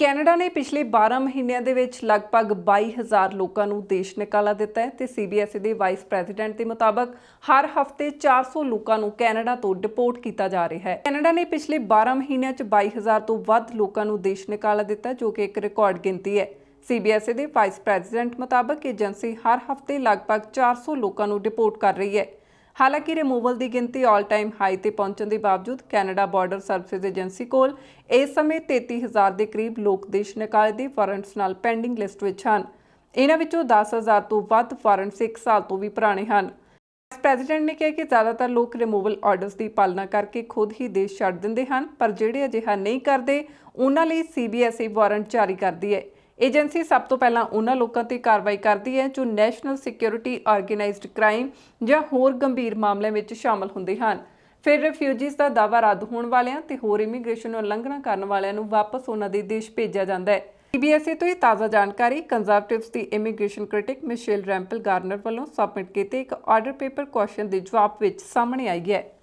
Canada ਨੇ ਪਿਛਲੇ 12 ਮਹੀਨਿਆਂ ਦੇ ਵਿੱਚ ਲਗਭਗ 22000 ਲੋਕਾਂ ਨੂੰ ਦੇਸ਼ ਨਿਕਾਲਾ ਦਿੱਤਾ ਹੈ ਤੇ ਸੀਬੀਐਸਈ ਦੇ ਵਾਈਸ ਪ੍ਰੈਜ਼ੀਡੈਂਟ ਦੇ ਮੁਤਾਬਕ ਹਰ ਹਫ਼ਤੇ 400 ਲੋਕਾਂ ਨੂੰ ਕੈਨੇਡਾ ਤੋਂ ਡਿਪੋਰਟ ਕੀਤਾ ਜਾ ਰਿਹਾ ਹੈ। ਕੈਨੇਡਾ ਨੇ ਪਿਛਲੇ 12 ਮਹੀਨਿਆਂ 'ਚ 22000 ਤੋਂ ਵੱਧ ਲੋਕਾਂ ਨੂੰ ਦੇਸ਼ ਨਿਕਾਲਾ ਦਿੱਤਾ, ਜੋ ਕਿ ਇੱਕ ਰਿਕਾਰਡ ਗਿਣਤੀ ਹੈ। ਸੀਬੀਐਸਈ ਦੇ ਵਾਈਸ ਪ੍ਰੈਜ਼ੀਡੈਂਟ ਮੁਤਾਬਕ ਏਜੰਸੀ ਹਰ ਹਫ਼ਤੇ ਲਗਭਗ 400 ਲੋਕਾਂ ਨੂੰ ਡਿਪੋਰਟ ਕਰ ਰਹੀ ਹੈ। ਹਾਲਾਂਕਿ ਰਿਮੂਵਲ ਦੀ ਗਿਣਤੀ ਆਲ ਟਾਈਮ ਹਾਈ ਤੇ ਪਹੁੰਚਣ ਦੇ ਬਾਵਜੂਦ ਕੈਨੇਡਾ ਬਾਰਡਰ ਸਰਵਿਸਿਜ਼ ਏਜੰਸੀ ਕੋਲ ਇਸ ਸਮੇਂ 33000 ਦੇ ਕਰੀਬ ਲੋਕ ਦੇਸ਼ ਨਿਕਾਲੇ ਦੇ ਵਾਰੰਟਸ ਨਾਲ ਪੈਂਡਿੰਗ ਲਿਸਟ ਵਿੱਚ ਹਨ। ਇਹਨਾਂ ਵਿੱਚੋਂ 10000 ਤੋਂ ਵੱਧ ਵਾਰੰਟਸ 1 ਸਾਲ ਤੋਂ ਵੀ ਪੁਰਾਣੇ ਹਨ। ਵਾਈਸ ਪ੍ਰੈਜ਼ੀਡੈਂਟ ਨੇ ਕਿਹਾ ਕਿ ਜ਼ਿਆਦਾਤਰ ਲੋਕ ਰਿਮੂਵਲ ਆਰਡਰਸ ਦੀ ਪਾਲਣਾ ਕਰਕੇ ਖੁਦ ਹੀ ਦੇਸ਼ ਛੱਡ ਦਿੰਦੇ ਹਨ, ਪਰ ਜਿਹੜੇ ਅਜਿਹਾ ਨਹੀਂ ਕਰਦੇ, ਉਹਨਾਂ ਲਈ ਸੀਬੀਐਸਈ ਵਾਰੰਟ ਜਾਰੀ ਕਰਦੀ ਹੈ। ਏਜੰਸੀ ਸਭ ਤੋਂ ਪਹਿਲਾਂ ਉਹਨਾਂ ਲੋਕਾਂ ਤੇ ਕਾਰਵਾਈ ਕਰਦੀ ਹੈ ਜੋ ਨੈਸ਼ਨਲ ਸਿਕਿਉਰਿਟੀ ਆਰਗੇਨਾਈਜ਼ਡ ਕ੍ਰਾਈਮ ਜਾਂ ਹੋਰ ਗੰਭੀਰ ਮਾਮਲਿਆਂ ਵਿੱਚ ਸ਼ਾਮਲ ਹੁੰਦੇ ਹਨ। ਫਿਰ ਰਿਫਿਊਜੀਜ਼ ਦਾ ਦਾਅਵਾ ਰੱਦ ਹੋਣ ਵਾਲਿਆਂ ਤੇ ਹੋਰ ਇਮੀਗ੍ਰੇਸ਼ਨ ਉਲੰਘਣਾ ਕਰਨ ਵਾਲਿਆਂ ਨੂੰ ਵਾਪਸ ਉਹਨਾਂ ਦੇ ਦੇਸ਼ ਭੇਜਿਆ ਜਾਂਦਾ ਹੈ। ਸੀਬੀਐਸਈ ਤੋਂ ਇਹ ਤਾਜ਼ਾ ਜਾਣਕਾਰੀ ਕੰਜ਼ਰਵੇਟਿਵਸ ਦੀ immigration critic Michelle Rempel Garner ਵੱਲੋਂ ਸਬਮਿਟ ਕੀਤੇ ਇੱਕ ਆਰਡਰ ਪੇਪਰ ਕੁਐਸਚਨ ਦੇ ਜਵਾਬ ਵਿੱਚ ਸਾਹਮਣੇ ਆਈ ਹੈ।